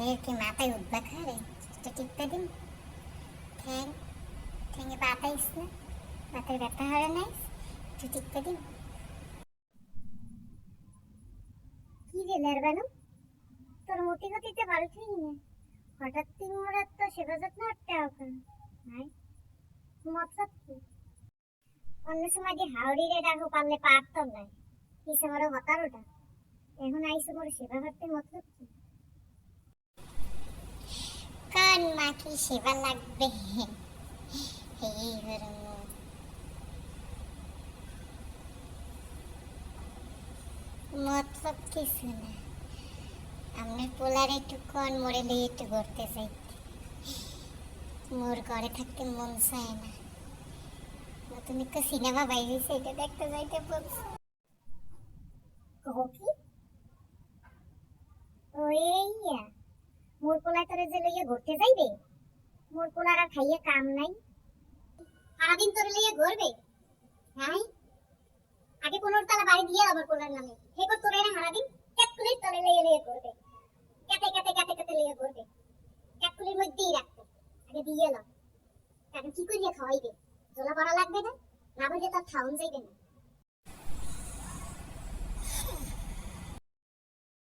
এর কি মাথায় উদ্বাক হারে এটা টিপতে দিন ঠ্যাং ঠ্যাঙে পাতাইস না মাথায় ব্যথা হারে নাই একটু টিপতে দিন কি রে লেরবানো তোর মোটি গতিতে ভালো ঠিক না হঠাৎ তিন মোড়ার তো সেবা যত্ন হচ্ছে এখন নাই মতলব কি অন্য সময় যে হাওড়ি রে ডাকো পারলে পারতাম না কি আমার হতার ওটা এখন আইসে মোর সেবা করতে মতলব কি কান মা কি সেবা লাগবে মতলব কিছু না আপনার পোলার একটু মরে একটু ঘুরতে চাইতে মোর ঘরে থাকতে মন চায় না নতুন একটা সিনেমা বাইরেছে এটা দেখতে যাইতে বলছে মোর পোলা তোরে যে লইয়া ঘুরতে যাইবে? মোর পোলার আর খাইয়া কাম নাই। সারাদিন তোরে লইয়া ঘুরবে? হ্যাঁ? আগে পনেরো তালা বাড়ি দিয়ে আবার পোলার নামে। হে কর তোরে না সারাদিন ক্যাটকুলির তলে লইয়া লইয়া ঘুরবে। কাতে কাতে কাতে কাতে লইয়া ঘুরবে। ক্যাটকুলির মধ্যেই রাখবে। আগে দিয়ে এলাম এখন কি করিয়া খাওয়াইবে? জোলা পড়া লাগবে না? না বললে তার খাওয়ান যাইবে না।